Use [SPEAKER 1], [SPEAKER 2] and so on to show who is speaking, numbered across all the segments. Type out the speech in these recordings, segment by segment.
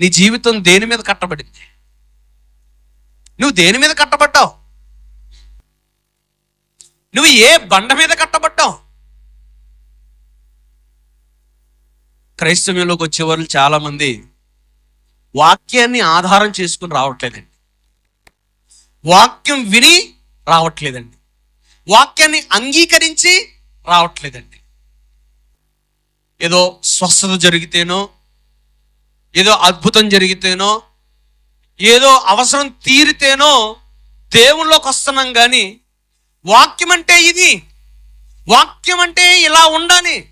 [SPEAKER 1] నీ జీవితం దేని మీద కట్టబడింది? నువ్వు దేని మీద కట్టబడ్డావు? నువ్వు ఏ బండ మీద కట్టబడ్డావు? క్రైస్తవ్యంలోకి వచ్చేవాళ్ళు చాలా మంది వాక్యాన్ని ఆధారం చేసుకుని రావట్లేదండి. వాక్యం విని రావట్లేదండి. వాక్యాన్ని అంగీకరించి రావట్లేదండి. ఏదో స్వస్థత జరిగితేనో ఏదో అద్భుతం జరిగితేనో ఏదో అవసరం తీరితేనో దేవుళ్ళకి వస్తున్నాం కానీ వాక్యం అంటే ఇది. వాక్యం అంటే ఇలా ఉండాలి.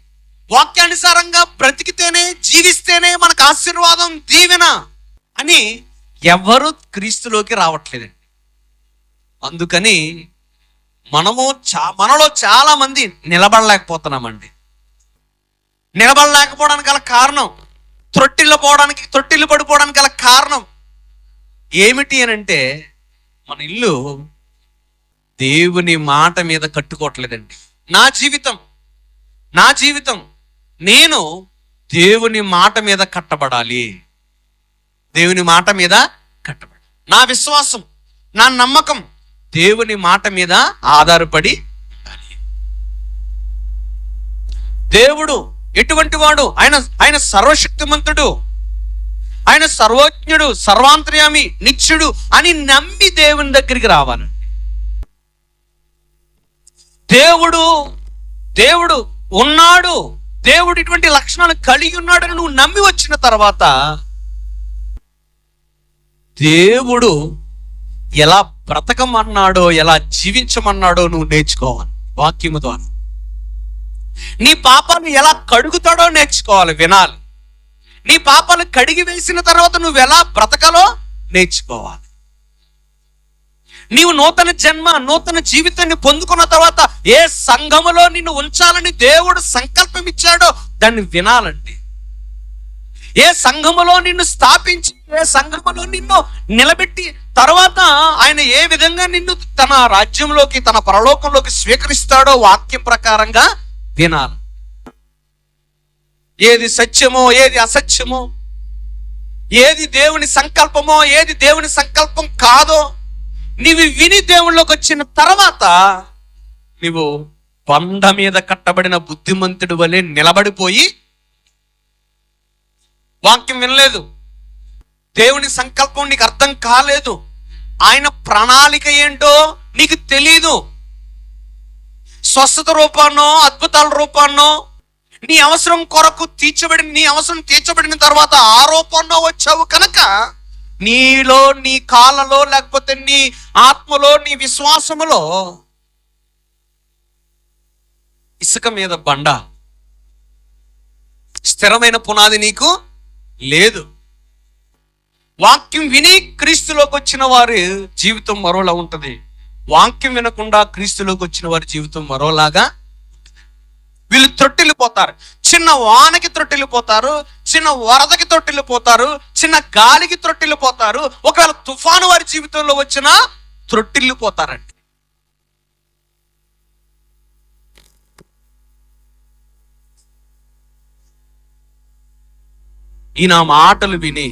[SPEAKER 1] వాక్యానుసారంగా బ్రతికితేనే జీవిస్తేనే మనకు ఆశీర్వాదం దీవెన అని ఎవరు క్రీస్తులోకి రావట్లేదండి. అందుకని మనము చా మనలో చాలా మంది నిలబడలేకపోతున్నామండి. నిలబడలేకపోవడానికి గల కారణం త్రొట్టిల్లు పోవడానికి త్రొట్టిల్లు పడిపోవడానికి గల కారణం ఏమిటి అని అంటే మన ఇల్లు దేవుని మాట మీద కట్టుకోవట్లేదండి. నా జీవితం నా జీవితం నేను దేవుని మాట మీద కట్టబడాలి. దేవుని మాట మీద కట్టబడాలి. నా విశ్వాసం నా నమ్మకం దేవుని మాట మీద ఆధారపడి దేవుడు ఎటువంటి వాడు? ఆయన ఆయన సర్వశక్తిమంతుడు. ఆయన సర్వజ్ఞుడు సర్వాంతర్యామి నిత్యుడు అని నమ్మి దేవుని దగ్గరికి రావాలి. దేవుడు దేవుడు ఉన్నాడు. దేవుడు ఇటువంటి లక్షణాలు కలిగి ఉన్నాడని నువ్వు నమ్మి వచ్చిన తర్వాత దేవుడు ఎలా బ్రతకమన్నాడో ఎలా జీవించమన్నాడో నువ్వు నేర్చుకోవాలి వాక్యము ద్వారా. నీ పాపాలు ఎలా కడుగుతాడో నేర్చుకోవాలి వినాలి. నీ పాపాలు కడిగి వేసిన తర్వాత నువ్వు ఎలా బ్రతకాలో నేర్చుకోవాలి. నీవు నూతన జన్మ నూతన జీవితాన్ని పొందుకున్న తర్వాత ఏ సంఘములో నిన్ను ఉంచాలని దేవుడు సంకల్పం ఇచ్చాడో దాన్ని వినాలండి. ఏ సంఘములో నిన్ను స్థాపించి ఏ సంఘములో నిన్ను నిలబెట్టి తర్వాత ఆయన ఏ విధంగా నిన్ను తన రాజ్యంలోకి తన పరలోకంలోకి స్వీకరిస్తాడో వాక్యం ప్రకారంగా వినాలి. ఏది సత్యమో ఏది అసత్యమో ఏది దేవుని సంకల్పమో ఏది దేవుని సంకల్పం కాదో నీవు విని దేవుళ్ళకి వచ్చిన తర్వాత నీవు బండ మీద కట్టబడిన బుద్ధిమంతుడు వలె నిలబడిపోయి వాక్యం వినలేదు. దేవుని సంకల్పం నీకు అర్థం కాలేదు. ఆయన ప్రణాళిక ఏంటో నీకు తెలీదు. స్వస్థత రూపాన్నో అద్భుతాల రూపాన్నో నీ అవసరం కొరకు తీర్చబడిన నీ అవసరం తీర్చబడిన తర్వాత ఆ రూపంలో వచ్చావు కనుక నీలో నీ కాలలో లేకపోతే నీ ఆత్మలో నీ విశ్వాసములో ఇసుక మీద బండ. స్థిరమైన పునాది నీకు లేదు. వాక్యం విని క్రీస్తులోకి వచ్చిన వారి జీవితం మరోలా ఉంటుంది. వాక్యం వినకుండా క్రీస్తులోకి వచ్చిన వారి జీవితం మరోలాగా వీళ్ళు త్రొట్టిల్లిపోతారు. చిన్న వానకి త్రొట్టిల్లిపోతారు చిన్న వరదకి త్రొట్టిల్లిపోతారు చిన్న గాలికి త్రొట్టిల్లిపోతారు ఒకవేళ తుఫాను వారి జీవితంలో వచ్చినా త్రొట్టిల్లిపోతారండి. ఈ నా మాటలు విని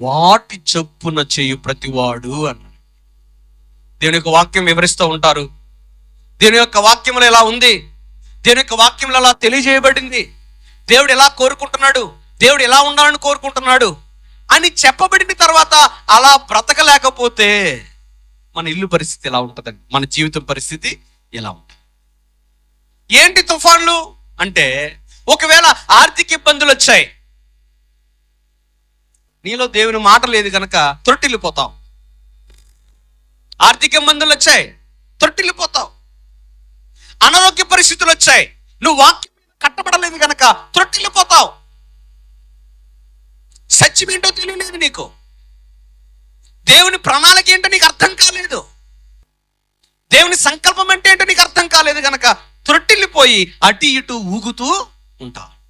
[SPEAKER 1] వాటి చొప్పున చేయు ప్రతివాడు అన్నాడు. దేవుని యొక్క వాక్యం వివరిస్తూ ఉంటారు. దేవుని యొక్క వాక్యములు ఎలా ఉంది? దేవుని యొక్క వాక్యంలో ఎలా తెలియజేయబడింది? దేవుడు ఎలా కోరుకుంటున్నాడు? దేవుడు ఎలా ఉండాలని కోరుకుంటున్నాడు? అని చెప్పబడిన తర్వాత అలా బ్రతకలేకపోతే మన ఇల్లు పరిస్థితి ఎలా ఉంటుందండి? మన జీవితం పరిస్థితి ఎలా ఉంటుంది? ఏంటి తుఫాన్లు? అంటే ఒకవేళ ఆర్థిక ఇబ్బందులు వచ్చాయి. నీలో దేవుని మాట లేదు కనుక త్రొట్టిల్లిపోతావు ఆర్థిక ఇబ్బందులు వచ్చాయి. త్రొట్టిల్లిపోతావు. అనారోగ్య పరిస్థితులు వచ్చాయి. నువ్వు వాక్యం కట్టబడలేదు కనుక త్రొట్టిల్లిపోతావు. సత్యం ఏంటో తెలియలేదు నీకు. దేవుని ప్రణాళిక ఏంటో నీకు అర్థం కాలేదు. దేవుని సంకల్పం అంటే ఏంటో నీకు అర్థం కాలేదు కనుక త్రొట్టిల్లిపోయి అటు ఇటు ఊగుతూ ఉంటావు.